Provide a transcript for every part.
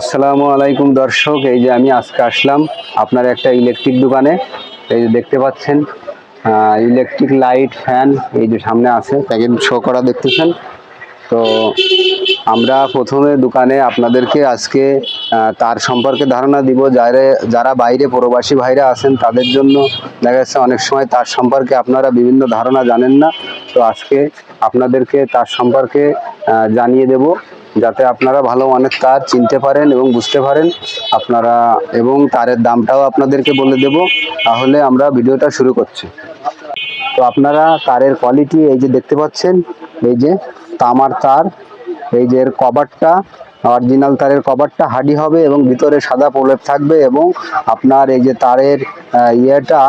আসসালামু আলাইকুম দর্শক, এই যে আমি আজকে আসলাম আপনার একটা ইলেকট্রিক দোকানে। এই যে দেখতে পাচ্ছেন ইলেকট্রিক লাইট ফ্যান এই যে সামনে আছে তাকে শো করা দেখতেছেন। তো আমরা প্রথমে দোকানে আপনাদেরকে আজকে তার সম্পর্কে ধারণা দিব। যারা যারা বাইরে প্রবাসী ভাইরা আছেন, তাদের জন্য দেখা যাচ্ছে অনেক সময় তার সম্পর্কে আপনারা বিভিন্ন ধারণা জানেন না। তো আজকে আপনাদেরকে তার সম্পর্কে জানিয়ে দেব। যাতে আপনারা ভালো মানের তার চিনতে পারেন এবং বুঝতে পারেন আপনারা, এবং তারের দামটাও আপনাদেরকে বলে দেব। তাহলে আমরা ভিডিওটা শুরু করছি। তো আপনারা তারের কোয়ালিটি এই যে দেখতে পাচ্ছেন, এই যে তামার তার, এই যে এর কভারটা অরিজিনাল তারের কভারটা হাডি হবে এবং ভিতরে সাদা প্রলেপ থাকবে এবং আপনার এই যে তারের ইয়েটা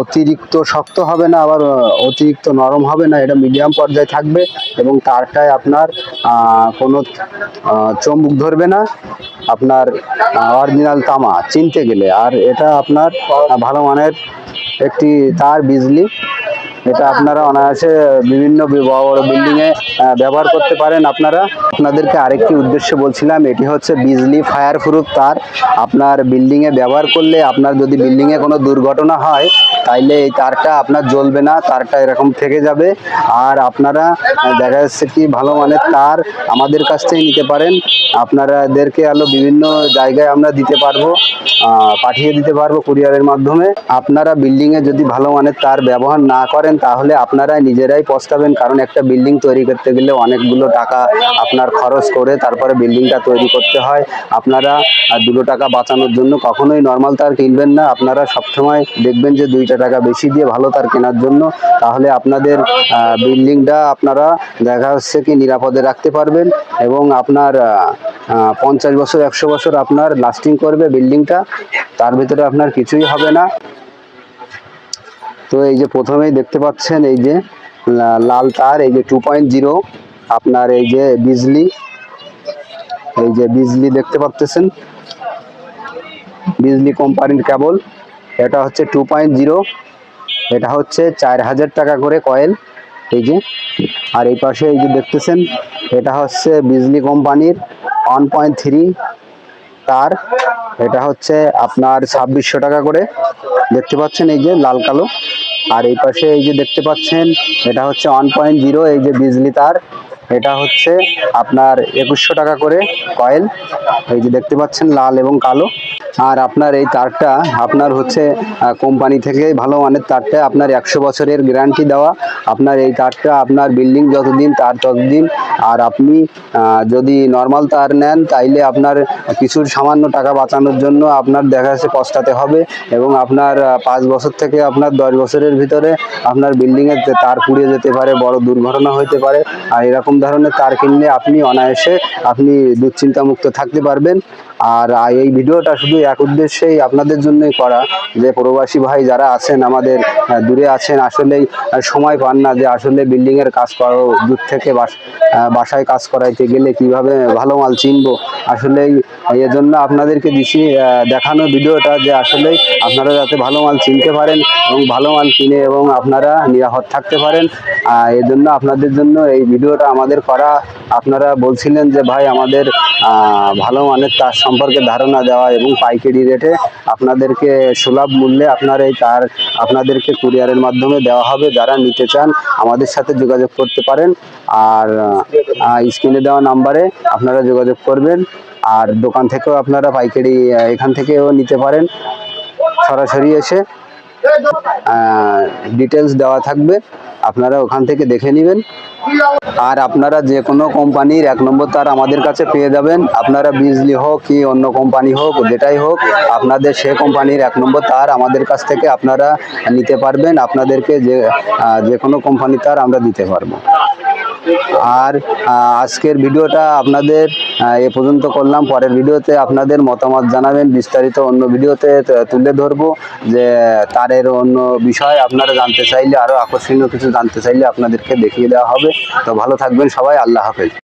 অতিরিক্ত শক্ত হবে না, আবার অতিরিক্ত নরম হবে না, এটা মিডিয়াম পর্যায়ে থাকবে এবং তারটায় আপনার কোনো চমুক ধরবে না, আপনার অরিজিনাল তামা, চিনতে গেলে। আর এটা আপনার ভালো মানের একটি তার বিজলি এটা আপনারা অনায়াসে বিভিন্ন বড় বড় বিল্ডিং এ আহ, ব্যবহার করতে পারেন। আপনারা আপনাদেরকে আরেকটি উদ্দেশ্য বলছিলাম এটি হচ্ছে বিজলি ফায়ার প্রুফ তার। আপনার বিল্ডিংয়ে ব্যবহার করলে আপনার যদি বিল্ডিংয়ে কোনো দুর্ঘটনা হয় তাইলে এই তারটা আপনার জ্বলবে না, তারটা এরকম থেকে যাবে। আর আপনারা দেখা যাচ্ছে কি ভালো মানের তার আমাদের কাছ থেকে নিতে পারেন। আপনারাদেরকে আলো বিভিন্ন জায়গায় আমরা দিতে পারব পাঠিয়ে দিতে পারব কুরিয়ারের মাধ্যমে। আপনারা বিল্ডিংয়ে যদি ভালো মানের তার ব্যবহার না করেন, তাহলে আপনারা নিজেরাই পস্তাবেন। কারণ একটা বিল্ডিং তৈরি করতে গেলে অনেকগুলো টাকা আপনার খরচ করে তারপরে বিল্ডিংটা তৈরি করতে হয়। আপনারা দুটো টাকা বাঁচানোর জন্য কখনোই নর্মাল তার কিনবেন না। আপনারা সবসময় দেখবেন যে দুইটা টাকা বেশি দিয়ে ভালো তার কেনার জন্য, তাহলে আপনাদের বিল্ডিংটা আপনারা দেখা যাচ্ছে কি নিরাপদে রাখতে পারবেন এবং আপনার পঞ্চাশ বছর, একশো বছর আপনার লাস্টিং করবে বিল্ডিংটা, তার ভিতরে আপনার কিছুই হবে না। তো এই যে প্রথমেই দেখতে পাচ্ছেন এই যে লাল তার, এই যে টু পয়েন্ট জিরো আপনার এই যে বিজলি, এই যে বিজলি দেখতে পাচ্ছেন। বিজলি কোম্পানির কেবল। এটা হচ্ছে টু পয়েন্ট জিরো এটা হচ্ছে চার হাজার টাকা করে কয়েল এই যে। আর এই পাশে এই যে দেখতেছেন, এটা হচ্ছে বিজলি কোম্পানির ওয়ান পয়েন্ট থ্রি তার এটা হচ্ছে আপনার ছাব্বিশশো টাকা করে। দেখতে পাচ্ছেন এই যে লাল কালো। আর এই পাশে এই যে দেখতে পাচ্ছেন, এটা হচ্ছে ওয়ান পয়েন্ট জিরো এই যে বিজলি তার। এটা হচ্ছে আপনার একুশশো টাকা করে কয়েল এই যে দেখতে পাচ্ছেন লাল এবং কালো। আর আপনার এই তারটা আপনার হচ্ছে কোম্পানি থেকে ভালো মানের তারটা, আপনার একশো বছরের গ্যারান্টি দেওয়া। আপনার এই তারটা, আপনার বিল্ডিং যতদিন, তার ততদিন। আর আপনি যদি নর্মাল তার নেন, তাইলে আপনার কিছু সামান্য টাকা বাঁচানোর জন্য আপনার দেখা যাচ্ছে কষ্টাতে হবে। এবং আপনার পাঁচ বছর থেকে আপনার দশ বছরের ভিতরে আপনার বিল্ডিংয়ের তার পুড়ে যেতে পারে, বড় দুর্ঘটনা হতে পারে। আর এরকম ধরনের তার কিনলে আপনি অনায়াসে আপনি দুশ্চিন্তা মুক্ত থাকতে পারবেন। আর এই ভিডিওটা শুধু এক উদ্দেশ্যেই আপনাদের জন্যই করা যে প্রবাসী ভাই যারা আছেন, আমাদের দূরে আছেন, আসলেই সময় পান না যে আসলে বিল্ডিংয়ের কাজ করো দূর থেকে বাস- বাসায় কাজ করাইতে গেলে কীভাবে ভালো মাল চিনবো? আসলেই এই জন্য আপনাদেরকে দিছি দেখানো ভিডিওটা যে আসলেই আপনারা যাতে ভালো মাল চিনতে পারেন এবং ভালো মাল কিনে এবং আপনারা নিরাপদ থাকতে পারেন। এই জন্য আপনাদের জন্য এই ভিডিওটা আমাদের করা। আপনারা বলছিলেন যে ভাই আমাদের ভালো মানের তার সম্পর্কে ধারণা দেওয়া এবং পাইকারি রেটে আপনাদেরকে সুলভ মূল্যে আপনার এই তার আপনাদেরকে কুরিয়ারের মাধ্যমে দেওয়া হবে। যারা নিতে চান আমাদের সাথে যোগাযোগ করতে পারেন। আর স্ক্রিনে দেওয়া নাম্বারে আপনারা যোগাযোগ করবেন। আর দোকান থেকেও আপনারা পাইকারি এখান থেকেও নিতে পারেন। সরাসরি এসে ডিটেলস দেওয়া থাকবে। আপনারা ওখান থেকে দেখে নেবেন। আর আপনারা যে কোনো কোম্পানির এক নম্বর তার আমাদের কাছে পেয়ে যাবেন। আপনারা বিজলি হোক কি অন্য কোম্পানি হোক, যেটাই হোক, আপনাদের সে কোম্পানির এক নম্বর তার আমাদের কাছ থেকে আপনারা নিতে পারবেন। আপনাদেরকে যে যে কোনো কোম্পানি তার আমরা দিতে পারব। আর আজকের ভিডিওটা আপনাদের এ পর্যন্ত করলাম। পরের ভিডিওতে আপনাদের মতামত জানাবেন। বিস্তারিত অন্য ভিডিওতে তুলে ধরবো যে, তারের অন্য বিষয় আপনারা জানতে চাইলে আরও আকর্ষণীয় কিছু জানতে চাইলে আপনাদেরকে দেখিয়ে দেওয়া হবে। তো ভালো থাকবেন সবাই। আল্লাহ হাফেজ।